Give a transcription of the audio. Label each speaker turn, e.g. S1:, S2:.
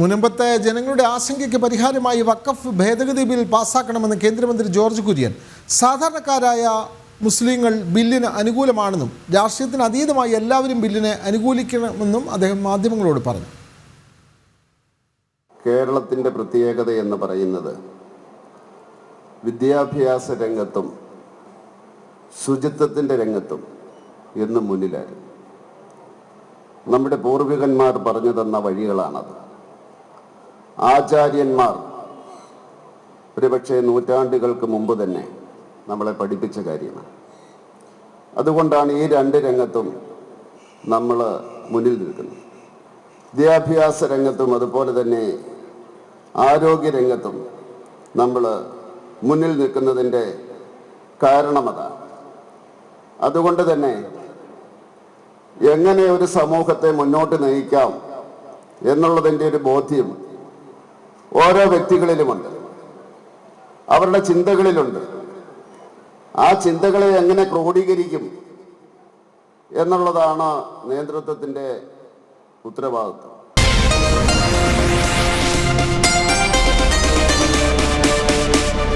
S1: മുനമ്പത്തെ ജനങ്ങളുടെ ആശങ്കയ്ക്ക് പരിഹാരമായി വക്കഫ് ഭേദഗതി ബിൽ പാസ്സാക്കണമെന്ന് കേന്ദ്രമന്ത്രി ജോർജ് കുര്യൻ. സാധാരണക്കാരായ മുസ്ലിങ്ങൾ ബില്ലിന് അനുകൂലമാണെന്നും രാഷ്ട്രീയത്തിന് അതീതമായി എല്ലാവരും ബില്ലിനെ അനുകൂലിക്കണമെന്നും അദ്ദേഹം മാധ്യമങ്ങളോട് പറഞ്ഞു.
S2: കേരളത്തിന്റെ പ്രത്യേകത എന്ന് പറയുന്നത് വിദ്യാഭ്യാസ രംഗത്തും ശുചിത്വത്തിന്റെ രംഗത്തും എന്നും മുന്നിലായിരുന്നു. നമ്മുടെ പൂർവികന്മാർ പറഞ്ഞു തന്ന വഴികളാണത്. ആചാര്യന്മാർ. ഒരുപക്ഷെ നൂറ്റാണ്ടുകൾക്ക് മുമ്പ് തന്നെ നമ്മളെ പഠിപ്പിച്ച കാര്യമാണ് അതുകൊണ്ടാണ് ഈ രണ്ട് രംഗത്തും നമ്മൾ മുന്നിൽ നിൽക്കുന്നത്. വിദ്യാഭ്യാസ രംഗത്തും അതുപോലെ തന്നെ ആരോഗ്യ രംഗത്തും നമ്മൾ മുന്നിൽ നിൽക്കുന്നതിന്റെ കാരണം അതാണ്. അതുകൊണ്ട് തന്നെ എങ്ങനെ ഒരു സമൂഹത്തെ മുന്നോട്ട് നയിക്കാം എന്നുള്ളതിന്റെ ഒരു ബോധ്യം ഓരോ വ്യക്തികളിലുമുണ്ട്. അവരുടെ ചിന്തകളിലുണ്ട്. ആ ചിന്തകളെ എങ്ങനെ ക്രോഡീകരിക്കും എന്നുള്ളതാണ് നേതൃത്വത്തിന്റെ ഉത്തരവാദിത്വം.